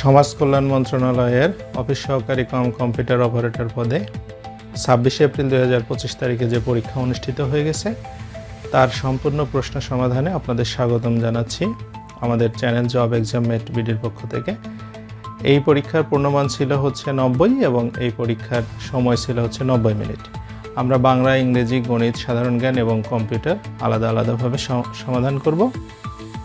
সমাজ কল্যাণ মন্ত্রণালয়ের অফিস সহকারী কম কম্পিউটার অপারেটর পদে ছাব্বিশে এপ্রিল দু হাজার পঁচিশ তারিখে যে পরীক্ষা অনুষ্ঠিত হয়ে গেছে, তার সম্পূর্ণ প্রশ্ন সমাধানে আপনাদের স্বাগতম জানাচ্ছি আমাদের চ্যানেল জব এক্সাম মেট বিডির পক্ষ থেকে। এই পরীক্ষার পূর্ণমান ছিল হচ্ছে নব্বই এবং এই পরীক্ষার সময় ছিল হচ্ছে নব্বই মিনিট। আমরা বাংলা, ইংরেজি, গণিত, সাধারণ জ্ঞান এবং কম্পিউটার আলাদা আলাদাভাবে সমাধান করব।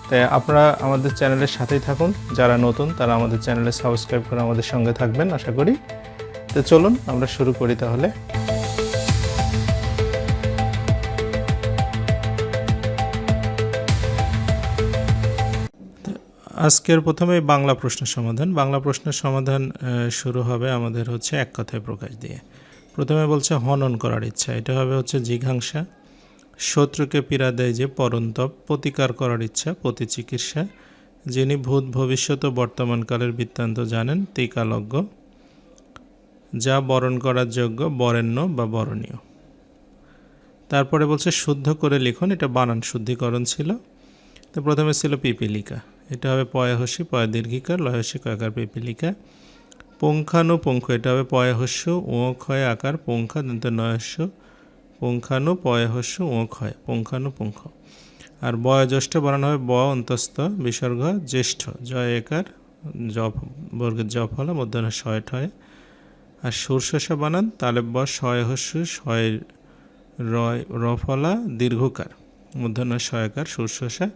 তাই আপনারা আমাদের চ্যানেলের সাথেই থাকুন। যারা নতুন, তারা আমাদের চ্যানেলে সাবস্ক্রাইব করে আমাদের সঙ্গে থাকবেন, আশা করি। তো চলুন, আমরা শুরু করি তাহলে। আজকের প্রথমে বাংলা প্রশ্ন সমাধান। বাংলা প্রশ্নের সমাধান শুরু হবে আমাদের হচ্ছে এক কথায় প্রকাশ দিয়ে। প্রথমে বলছে হনন করার ইচ্ছা। এটা হবে হচ্ছে জিঘাংসা। শত্রুকে পীড়া দেয় যে পরন্তপ, প্রতিকার করার ইচ্ছা প্রতি চিকিৎসা যিনি ভূত ভবিষ্যৎ ও বর্তমানকালের বৃত্তান্ত জানেন, টিকালজ্ঞ। যা বরণ করার যোগ্য, বরেণ্য বা বরণীয়। তারপরে বলছে, শুদ্ধ করে লিখুন, এটা বানান শুদ্ধিকরণ ছিল। তো প্রথমে ছিল পিপিলিকা। এটা হবে পয়াহস্যি পয়া দীর্ঘিকার লয়স্যি কয়াকার পিপিলিকা। পুঙ্খানুপুঙ্খ, এটা হবে পয়াহস্য ও ক্ষয় আকার পুঙ্খা দন্ত নয়স্য পুঙ্খানু পয়াহস্য ও ক্ষয় পুঙ্খানুপুঙ্খ আর বয়োজ্যেষ্ঠ বানানো হবে ব অন্তস্থ, বিসর্গ জ্যেষ্ঠ জয় একার জপ বর্গের জপ হলো মধ্যাহ্ন শয় ঠয়। আর সুরশসা বানান, তালেব ব শয় হস্য শয় রয়, রফলা দীর্ঘকার, মধ্যাহ্ন শয়কার সুরশসা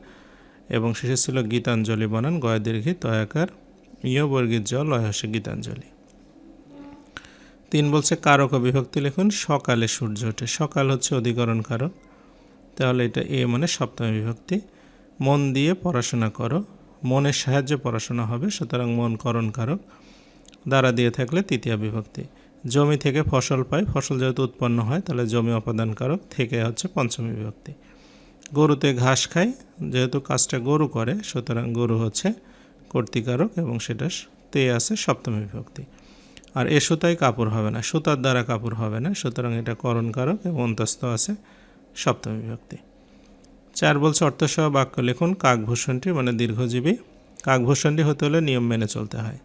এবং শেষে ছিল গীতাঞ্জলি বানান, গয় দীর্ঘি তয়াকার, ইয় বর্গীর জল লয়হসে গীতাঞ্জলি। তিন বলছে কারক বিভক্তি লিখুন, সকালে সূর্য ওঠে। সকাল হচ্ছে অধিকরণ কারক। তাহলে এটা এ মানে সপ্তমী বিভক্তি। মন দিয়ে পড়াশোনা করো। মনের সাহায্যে পড়াশোনা হবে, সুতরাং মন করণ কারক। দ্বারা দিয়ে থাকলে তৃতীয় বিভক্তি। জমি থেকে ফসল পাই, ফসল যেহেতু উৎপন্ন হয়, তাহলে জমি অপাদান কারক থেকে হচ্ছে পঞ্চমী বিভক্তি। গরুতে ঘাস খায় যেহেতু কাজটা গরু করে, সুতরাং গরু হচ্ছে কর্তিকারক এবং সেটা তে আছে সপ্তমী বিভক্তি। আর এ সুতায় কাপড় হবে না, সুতার দ্বারা কাপড় হবে না, সুতরাং এটা করণকারক এবং অন্তস্থ আছে সপ্তমী বিভক্তি। চার বলছে অর্থসহ বাক্য লিখুন, কাকভূষণটি মানে দীর্ঘজীবী। কাকভূষণটি হতে হলে নিয়ম মেনে চলতে হয়।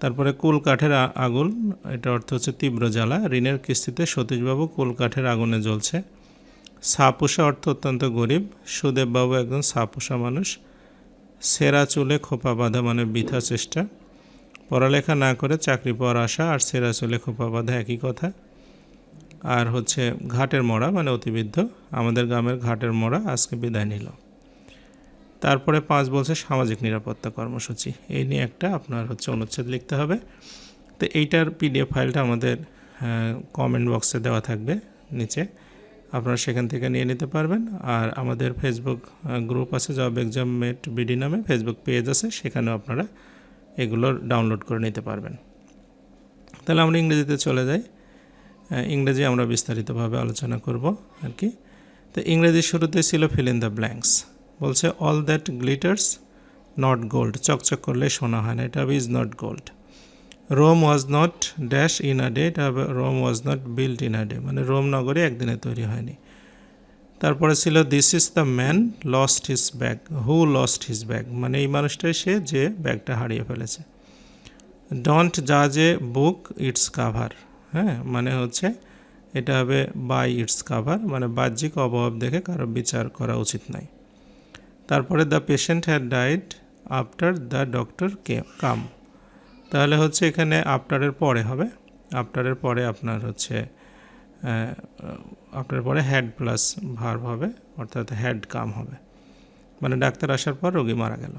তারপরে কুল কাঠের আগুন, এটা অর্থ হচ্ছে তীব্র জ্বালা, ঋণের কিস্তিতে সতীশবাবু কুল কাঠের আগুনে জ্বলছে। সাপুষা অর্থ অত্যন্ত গরিব, সুদেববাবু একজন সাপুষা মানুষ। সেরা চুলে খোপা বাঁধা মানে বৃথা চেষ্টা। পড়ালেখা না করে চাকরি পাওয়ার আশা আর সেরা চুলে খোপা বাঁধা একই কথা। আর হচ্ছে ঘাটের মরা মানে অতিবৃদ্ধ, আমাদের গ্রামের ঘাটের মোড়া আজকে বিদায় নিল। তারপরে পাঁচ বলছে সামাজিক নিরাপত্তা কর্মসূচি। এই নিয়ে একটা আপনার হচ্ছে অনুচ্ছেদ লিখতে হবে। তো এইটার পিডিএফ ফাইলটা আমাদের কমেন্ট বক্সে দেওয়া থাকবে নিচে। আপনারা সেখান থেকে নিয়ে নিতে পারবেন। আর আমাদের ফেসবুক গ্রুপ আছে, জব এক্সাম মেট বিডি নামে ফেসবুক পেজ আছে, সেখানেও আপনারা এগুলো ডাউনলোড করে নিতে পারবেন। তাহলে আমরা ইংরেজিতে চলে যাই। ইংরেজি আমরা বিস্তারিতভাবে আলোচনা করব আর কি। তো ইংরেজির শুরুতে ছিল ফিল ইন দ্য ব্ল্যাঙ্কস বলছে all that glitters not gold চকচক করলে সোনা হয় না, এটা is not gold Rome was not dash in a day এটা Rome was not build in a day মানে রোম নগরে একদিনে তৈরি হয়নি। তারপরে ছিল this is the man lost his bag who lost his bag মানে এই মানুষটাই সে যে ব্যাগটা হারিয়ে ফেলেছে। ডোন্ট জাজ এ বুক ইটস কাভার হ্যাঁ মানে হচ্ছে এটা হবে বাই ইটস কাভার মানে বাহ্যিক অভাব দেখে কারও বিচার করা উচিত নয় তারপরে the patient had died after the doctor K come তাহলে হচ্ছে এখানে আফটারের পরে হবে। আফটারের পরে আপনার হচ্ছে আফটারের পরে হ্যাড প্লাস ভার্ব হবে, অর্থাৎ হ্যাড কাম হবে। মানে ডাক্তার আসার পর রোগী মারা গেল।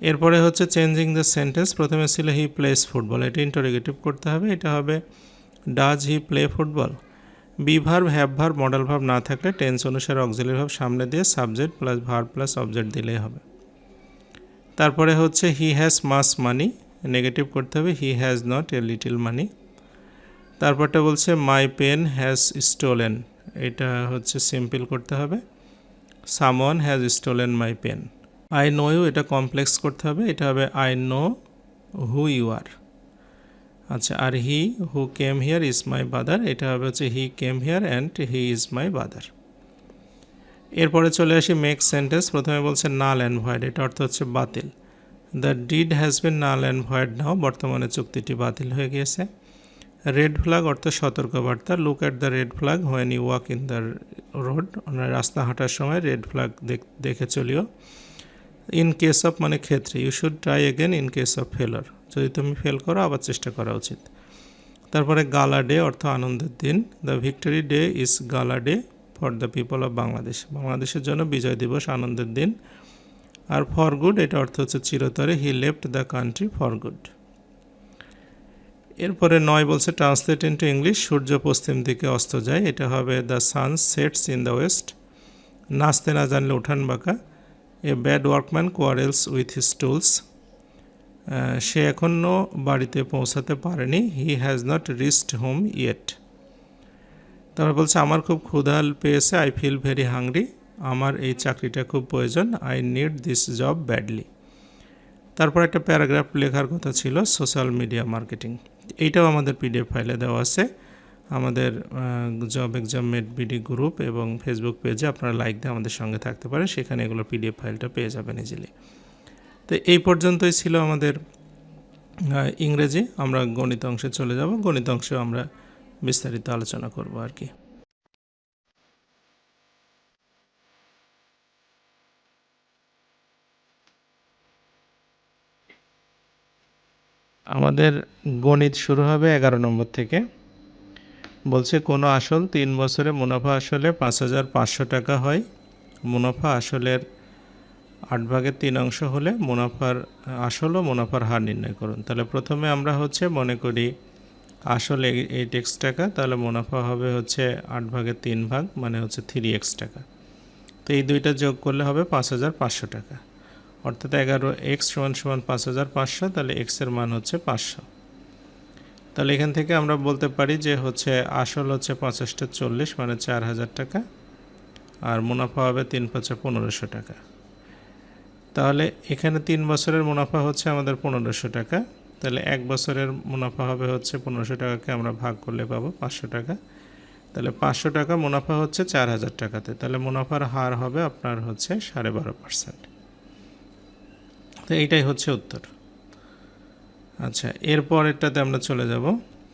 এরপরে হচ্ছে চেঞ্জিং দ্য সেন্টেন্স প্রথমে ছিল হি প্লেস ফুটবল এটা ইন্টারোগেটিভ করতে হবে, এটা হবে does he play football be verb have verb modal verb না থাকলে টেন্স অনুসারে অক্সিলারি ভার্ব সামনে দিয়ে subject plus verb plus object দিলেই হবে। তারপরে হচ্ছে he has mass money negative করতে হবে he has not a little money তারপরটা বলছে মাই পেন হ্যাজ স্টোলেন এটা হচ্ছে সিম্পল করতে হবে। Someone has stolen my pen I know you এটা কমপ্লেক্স করতে হবে। এটা হবে I know who you are আচ্ছা আর হি হু কেম হিয়ার ইজ মাই বাদার এটা হবে হচ্ছে he came here and he is my brother এরপরে চলে আসি মেক সেন্টেন্স প্রথমে বলছে নাল অ্যান্ড ভয়েড এটা অর্থ হচ্ছে বাতিল। The deed has been null and void now বর্তমানে চুক্তিটি বাতিল হয়ে গিয়েছে। রেড ফ্ল্যাগ অর্থ সতর্কবার্তা। Look at the red flag when you walk in the road রাস্তা হাঁটার সময় রেড ফ্ল্যাগ দেখে চলিও। ইন কেস অফ মানে ক্ষেত্রে। You should try again in case of failure যদি তুমি ফেল করো, আবার চেষ্টা করা উচিত। তারপরে গালা ডে অর্থ আনন্দের দিন। The victory day is gala day for the people of Bangladesh বাংলাদেশের জন্য বিজয় দিবস আনন্দের দিন। আর ফর গুড এটা অর্থ হচ্ছে চিরতরে। He left the country for good এরপরে নয় বলছে ট্রান্সলেট ইন্টু ইংলিশ সূর্য পশ্চিম দিকে অস্ত যায়। এটা হবে the sun sets in the west নাচতে না জানলে উঠান বাঁকা। A bad workman quarrels with his tools সে এখনও বাড়িতে পৌঁছাতে পারেনি। He has not reached home yet তারপর বলছে, আমার খুব ক্ষুধাল পেয়েছে। আই ফিল ভেরি হাংরি আমার এই চাকরিটা খুব প্রয়োজন। I need this job badly তারপর একটা প্যারাগ্রাফ লেখার কথা ছিল সোশ্যাল মিডিয়া মার্কেটিং এইটাও আমাদের পিডিএফ ফাইলে দেওয়া আছে। আমাদের job exam mate BD group এবং ফেসবুক পেজে আপনারা লাইক দিয়ে আমাদের সঙ্গে থাকতে পারেন। সেখানে এগুলো পিডিএফ ফাইলটা পেয়ে যাবেন ইজিলি তো এই পর্যন্তই ছিল আমাদের ইংরেজি। আমরা গণিত অংশে চলে যাব। গণিত অংশে আমরা বিস্তারিত আলোচনা করব আর কি। আমাদের গণিত শুরু হবে এগারো নম্বর থেকে। বলছে, কোনো আসল তিন বছরে মুনাফা আসলে পাঁচ হাজার পাঁচশো টাকা হয়। মুনাফা আসলের আট ভাগের তিন অংশ হলে মুনাফার আসল ও মুনাফার হার নির্ণয় করুন। তাহলে প্রথমে আমরা হচ্ছে মনে করি আসলে এইট এক্স টাকা, তাহলে মুনাফা হবে হচ্ছে আট ভাগের তিন ভাগ মানে হচ্ছে থ্রি এক্স টাকা। তো এই দুইটা যোগ করলে হবে পাঁচ হাজার পাঁচশো টাকা। অর্থাৎ এগারো এক্স সমান সমান পাঁচ হাজার পাঁচশো, তাহলে এক্সের মান হচ্ছে পাঁচশো। তাহলে এখান থেকে আমরা বলতে পারি যে হচ্ছে আসল হচ্ছে পঞ্চাশটা চল্লিশ মানে চার হাজার টাকা, আর মুনাফা হবে তিন পাঁচে পনেরোশো টাকা। তাহলে এখানে তিন বছরের মুনাফা হচ্ছে আমাদের পনেরোশো টাকা, তাহলে এক বছরের মুনাফা হবে হচ্ছে পনেরোশো টাকাকে আমরা ভাগ করলে পাবো পাঁচশো টাকা। তাহলে পাঁচশো টাকা মুনাফা হচ্ছে চার হাজার টাকাতে, তাহলে মুনাফার হার হবে আপনার হচ্ছে সাড়ে বারো পার্সেন্ট। তো এইটাই হচ্ছে উত্তর। আচ্ছা এর পরেরটাতে আমরা চলে যাব।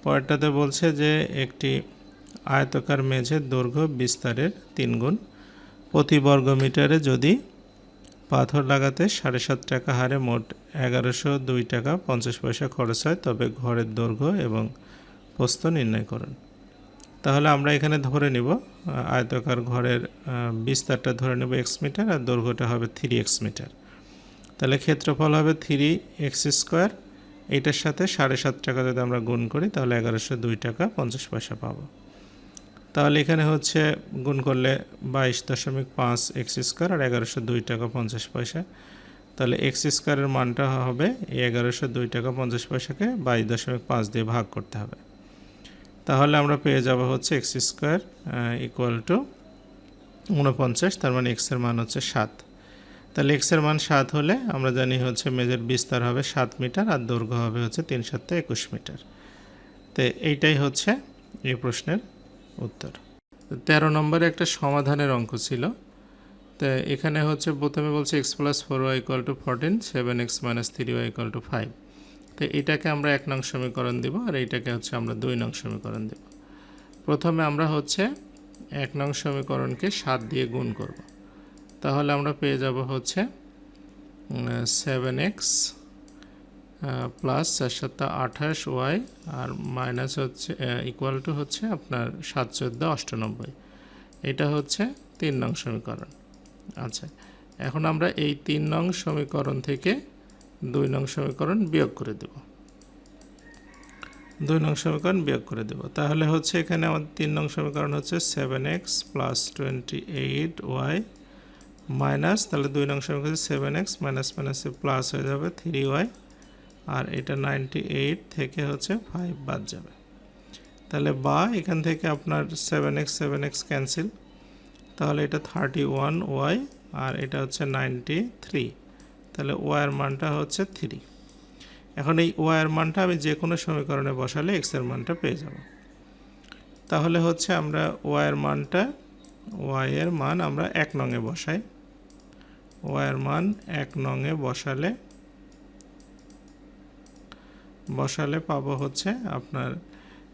পরেরটাতে বলছে যে একটি আয়তকার মেঝের দৈর্ঘ্য বিস্তারের তিন গুণ প্রতি বর্গ মিটারে যদি পাথর লাগাতে সাড়ে সাত টাকা হারে মোট এগারোশো দুই টাকা পঞ্চাশ পয়সা খরচ হয়, তবে ঘরের দৈর্ঘ্য এবং প্রস্থ নির্ণয় করুন। তাহলে আমরা এখানে ধরে নিব, আয়তকার ঘরের বিস্তারটা ধরে নেব এক্স মিটার আর দৈর্ঘ্যটা হবে থ্রি এক্স মিটার তাহলে ক্ষেত্রফল হবে থ্রি এক্স স্কোয়ার এইটার সাথে সাড়ে সাত টাকা যদি আমরা গুণ করি, তাহলে এগারোশো দুই টাকা পঞ্চাশ পয়সা পাবো। তাহলে এখানে হচ্ছে গুণ করলে বাইশ দশমিক পাঁচ এক্স স্কোয়ার আর এগারোশো দুই টাকা পঞ্চাশ পয়সা। তাহলে এক্স স্কোয়ারের মানটা হবে এই এগারোশো দুই টাকা পঞ্চাশ পয়সাকে বাইশ দশমিক পাঁচ দিয়ে ভাগ করতে হবে। তাহলে আমরা পেয়ে যাব হচ্ছে এক্স স্কোয়ার ইকুয়াল টু উনপঞ্চাশ তার মানে এক্সের মান হচ্ছে সাত। তাহলে এক্সের মান সাত হলে আমরা জানি হচ্ছে মেজের বিস্তার হবে সাত মিটার আর দৈর্ঘ্য হবে হচ্ছে তিন সাতটা একুশ মিটার। তো এইটাই হচ্ছে এই প্রশ্নের উত্তর। তেরো নম্বরে একটা সমাধানের অঙ্ক ছিল। তো এখানে হচ্ছে প্রথমে বলছে x plus four y equal to fourteen seven x minus three y equal to five তো এটাকে আমরা এক নং সমীকরণ দেব আর এইটাকে হচ্ছে আমরা দুই নং সমীকরণ দেব। প্রথমে আমরা হচ্ছে এক নং সমীকরণকে সাত দিয়ে গুণ করব। তাহলে আমরা পেয়ে যাব হচ্ছে সেভেন এক্স প্লাস চার সাতটা আঠাশ ওয়াই আর মাইনাস হচ্ছে ইকুয়াল টু হচ্ছে আপনার সাত চোদ্দ অষ্টানব্বই। এটা হচ্ছে তিন নং সমীকরণ। আচ্ছা এখন আমরা এই তিন নং সমীকরণ থেকে দুই নং সমীকরণ বিয়োগ করে দেব। দুই নং সমীকরণ বিয়োগ করে দেব। তাহলে হচ্ছে এখানে আমাদের তিন নং সমীকরণ হচ্ছে seven x plus twenty eight y minus, তাহলে দুই নং সমীকরণ সেভেন এক্স মাইনাস মাইনাসে প্লাস হয়ে যাবে থ্রি ওয়াই আর এটা নাইনটি এইট থেকে হচ্ছে ফাইভ বাদ যাবে। তাহলে বা এখান থেকে আপনার seven x seven x cancel তাহলে এটা থার্টি ওয়ান ওয়াই আর এটা হচ্ছে নাইনটি থ্রি তাহলে ওয়াইয়ের মানটা হচ্ছে থ্রি এখন এই ওয়াইয়ের মানটা আমি যে কোনো সমীকরণে বসালে এক্সের মানটা পেয়ে যাব। তাহলে হচ্ছে আমরা ওয়াইয়ের মানটা ওয়াইয়ের মান আমরা এক নঙে বসাই। ওয়াইয়ের মান এক নঙে বসালে বসালে পাবো হচ্ছে আপনার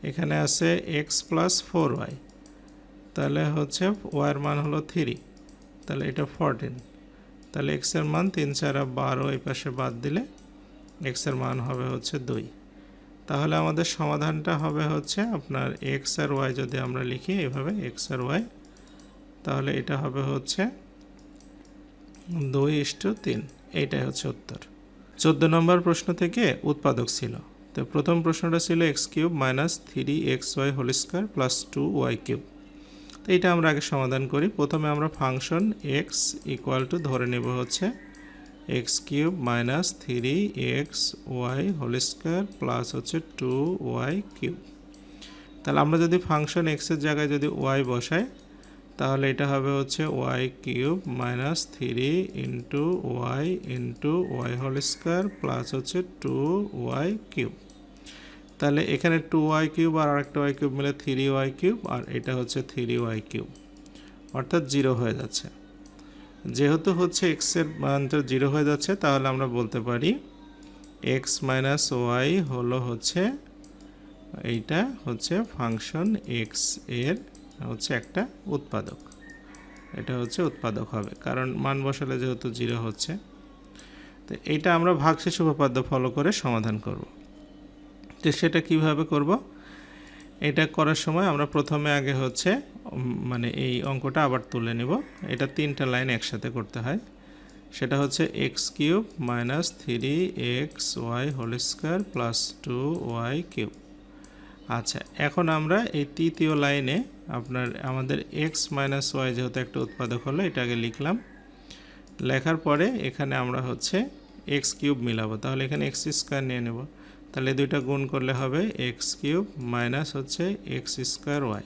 এখানে আছে এক্স প্লাস ফোর ওয়াই তাহলে হচ্ছে ওয়াইয়ের মান হলো থ্রি তাহলে এটা ফোরটিন তাহলে এক্সের মান তিন চার বারো এই পাশে বাদ দিলে এক্সের মান হবে হচ্ছে দুই। তাহলে আমাদের সমাধানটা হবে হচ্ছে আপনার এক্স আর ওয়াই যদি আমরা লিখি, এভাবে এক্স আর ওয়াই তাহলে এটা হবে হচ্ছে দুই ইস্টু তিন। এইটাই হচ্ছে উত্তর। চোদ্দ নম্বর প্রশ্ন থেকে উৎপাদক ছিল। তো প্রথম প্রশ্নটা ছিল x cube minus three x y whole square plus two y cube. তো এটা আমরা আগে সমাধান করি। প্রথমে আমরা ফাংশন এক্স ইকুয়াল টু ধরে নেব হচ্ছে x cube minus three x y whole square plus হচ্ছে টু ওয়াই কিউব। তাহলে আমরা যদি ফাংশন এক্সের জায়গায় যদি ওয়াই বসাই তাহলে এটা হবে হচ্ছে y cube minus three into y into y whole square plus হচ্ছে টু ওয়াই কিউব। তাহলে এখানে টু ওয়াই কিউব আর আরেকটা ওয়াই কিউব মিলে থ্রি ওয়াই কিউব আর এটা হচ্ছে থ্রি ওয়াই কিউব। অর্থাৎ জিরো হয়ে যাচ্ছে। যেহেতু হচ্ছে এক্সের মানটা জিরো হয়ে যাচ্ছে, তাহলে আমরা বলতে পারি এক্স মাইনাস ওয়াই হলো হচ্ছে এইটা হচ্ছে ফাংশন এক্সের হচ্ছে একটা উৎপাদক। এটা হচ্ছে উৎপাদক হবে। কারণ মান বসালে যেহেতু জিরো হচ্ছে, তো এইটা আমরা ভাগশেষ উপপাদ্য ফলো করে সমাধান করব। তো সেটা কীভাবে করব? এটা করার সময় আমরা প্রথমে আগে হচ্ছে মানে এই অঙ্কটা আবার তুলে নিব। এটা তিনটা লাইন একসাথে করতে হয়। সেটা হচ্ছে x cube minus three x y whole square plus two y cube. আচ্ছা এখন আমরা এই তৃতীয় লাইনে আপনার আমাদের এক্স মাইনাস ওয়াই যেহেতু একটা উৎপাদক হলো, এটা আগে লিখলাম। লেখার পরে এখানে আমরা হচ্ছে এক্স কিউব মিলাবো। তাহলে এখানে এক্স স্কোয়ার নিয়ে নেব। তাহলে দুইটা গুণ করলে হবে এক্স কিউব মাইনাস হচ্ছে এক্স স্কোয়ার ওয়াই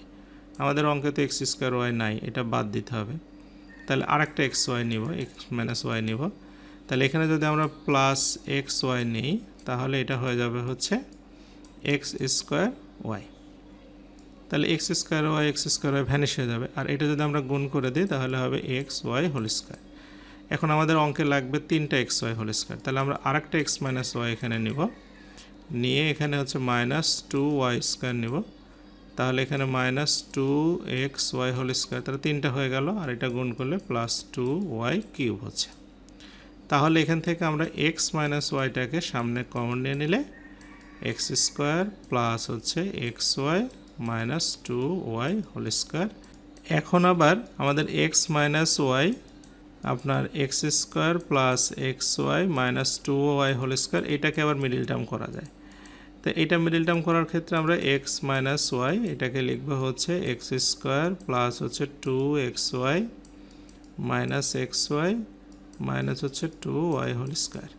আমাদের অঙ্কে তো এক্স স্কোয়ার ওয়াই নাই, এটা বাদ দিতে হবে। তাহলে আরেকটা এক্স ওয়াই নিব এক্স মাইনাস ওয়াই নিব। তাহলে এখানে যদি আমরা প্লাস এক্স ওয়াই নিই, তাহলে এটা হয়ে যাবে হচ্ছে এক্স স্কোয়ার ওয়াই তাহলে x square y x square y vanish হয়ে যাবে। আর এটা যদি আমরা গুণ করে দিই, তাহলে হবে এক্স ওয়াই হোল স্কোয়ার এখন আমাদের অঙ্কে লাগবে তিনটা এক্স ওয়াই হোল স্কোয়ার তাহলে আমরা আরেকটা এক্স মাইনাস ওয়াই এখানে নিব। নিয়ে এখানে হচ্ছে মাইনাস টু ওয়াই স্কোয়ার নিব। তাহলে এখানে minus two x y whole square তাহলে তিনটা হয়ে গেল, আর এটা গুণ করলে প্লাস টু ওয়াই কিউব হচ্ছে। তাহলে এখান থেকে আমরা এক্স মাইনাস ওয়াইটাকে সামনে কমন নিয়ে নিলে এক্স স্কোয়ার প্লাস হচ্ছে x y minus two y whole square এখন আবার আমাদের এক্স মাইনাস ওয়াই আপনার x square plus x y minus two y whole square এটাকে আবার মিডিল টার্ম করা যায়। তো এটা মিডিল টার্ম করার ক্ষেত্রে আমরা এক্স মাইনাস ওয়াই এটাকে লিখব হচ্ছে এক্স স্কোয়ার প্লাস হচ্ছে two x y minus x y minus হচ্ছে টু ওয়াই হোল স্কোয়ার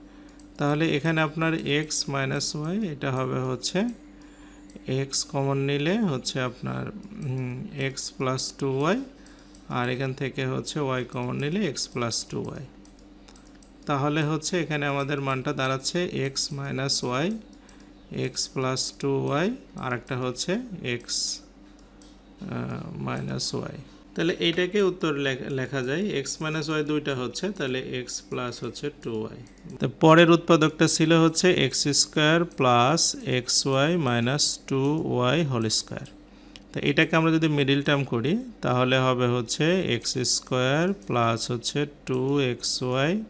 তাহলে এখানে আপনার এক্স মাইনাস ওয়াই এটা হবে হচ্ছে এক্স কমন নিলে হচ্ছে আপনার এক্স প্লাস টু ওয়াই আর এখান থেকে হচ্ছে ওয়াই কমন নিলে এক্স প্লাস টু ওয়াই তাহলে হচ্ছে এখানে আমাদের মানটা দাঁড়াচ্ছে x minus y x plus two y আর একটা হচ্ছে এক্স মাইনাস ওয়াই তাহলে এইটাকে উত্তর লেখ- যায় এক্স মাইনাস ওয়াই দুইটা হচ্ছে, তাহলে এক্স প্লাস হচ্ছে টু ওয়াই তো পরের উৎপাদকটা ছিল হচ্ছে x square plus x y minus two y whole square তো এটাকে আমরা যদি মিডিল টার্ম করি, তাহলে হবে হচ্ছে এক্স স্কোয়ার প্লাস হচ্ছে two x y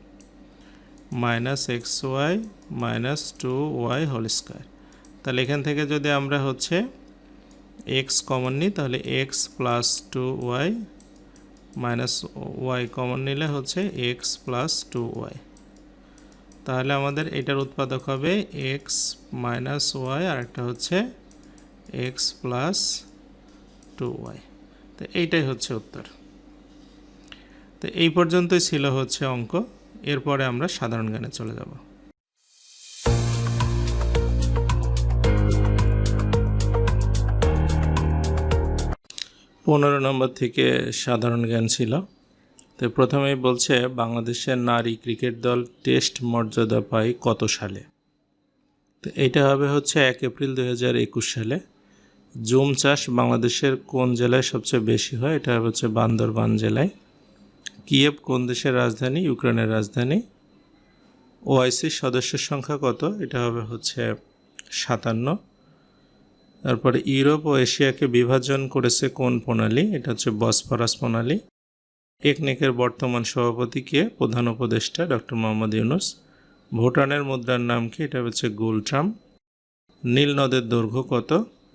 minus x y minus two y whole square তাহলে এখান থেকে যদি আমরা হচ্ছে এক্স কমন নিই, তাহলে x plus two y minus y common নিলে হচ্ছে এক্স প্লাস টু ওয়াই তাহলে আমাদের এটার উৎপাদক হবে এক্স মাইনাস ওয়াই আর একটা হচ্ছে এক্স প্লাস টু ওয়াই তো এইটাই হচ্ছে উত্তর। তো এই পর্যন্তই ছিল হচ্ছে অঙ্ক। এরপরে আমরা সাধারণ জ্ঞানে চলে যাব। পনেরো নম্বর থেকে সাধারণ জ্ঞান ছিল। তো প্রথমেই বলছে, বাংলাদেশের নারী ক্রিকেট দল টেস্ট মর্যাদা পায় কত সালে? তো এইটা হবে হচ্ছে এক এপ্রিল দু হাজার একুশ সালে। জুম চাষ বাংলাদেশের কোন জেলায় সবচেয়ে বেশি হয়? এটা হচ্ছে বান্দরবান জেলায়। কিয়েভ কোন দেশের রাজধানী? ইউক্রেনের রাজধানী। ওআইসির সদস্যের সংখ্যা কত? এটা হবে হচ্ছে সাতান্ন। তারপরে ইউরোপ ও এশিয়াকে বিভাজন করেছে কোন প্রণালী? এটা হচ্ছে বসফরাস প্রণালী। একনেকের বর্তমান সভাপতি কে? প্রধান উপদেষ্টা ডক্টর মোহাম্মদ ইউনুস। ভুটানের মুদ্রার নাম কি? এটা হচ্ছে গুলট্রাম নীল নদের দৈর্ঘ্য কত?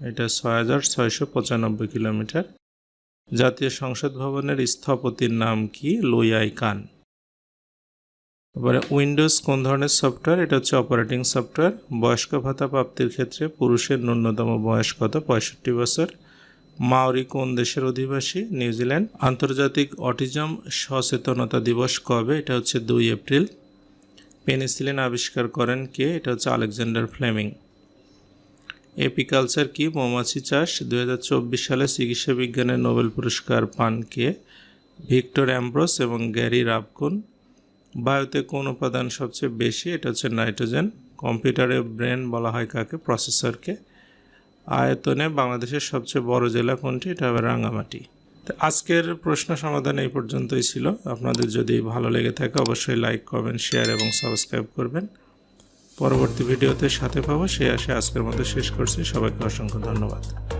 এটা ছয় হাজার ছয়শো পঁচানব্বই কিলোমিটার। জাতীয় সংসদ ভবনের স্থপতির নাম কি? লুইয়াই কান। এবারে উইন্ডোজ কোন ধরনের সফটওয়্যার? এটা হচ্ছে অপারেটিং সফটওয়্যার। বয়স্ক ভাতা প্রাপ্তির ক্ষেত্রে পুরুষের ন্যূনতম বয়স কত? পঁয়ষট্টি বছর। মাওরি কোন দেশের অধিবাসী? নিউজিল্যান্ড আন্তর্জাতিক অটিজম সচেতনতা দিবস কবে? এটা হচ্ছে দুই এপ্রিল। পেনিসিলিন আবিষ্কার করেন কে? এটা হচ্ছে আলেকজান্ডার ফ্লেমিং। এপিকালচার কি? মৌমাছি চাষ। দু হাজার চব্বিশ সালে চিকিৎসা বিজ্ঞানের নোবেল পুরস্কার পান কে? ভিক্টর অ্যাম্ব্রোস এবং গ্যারি রাবকুন বায়ুতে কোন উপাদান সবচেয়ে বেশি? এটা হচ্ছে নাইট্রোজেন। কম্পিউটারে ব্রেন বলা হয় কাকে? প্রসেসরকে। আয়তনে বাংলাদেশের সবচেয়ে বড় জেলা কোনটি? এটা হবে রাঙ্গামাটি। তো আজকের প্রশ্ন সমাধান এই পর্যন্তই ছিল। আপনাদের যদি ভালো লেগে থাকে অবশ্যই লাইক, কমেন্ট, শেয়ার এবং সাবস্ক্রাইব করবেন। পরবর্তী ভিডিওতে সাথে পাবো। সে আসে আজকের মতো শেষ করছি। সবাইকে অসংখ্য ধন্যবাদ।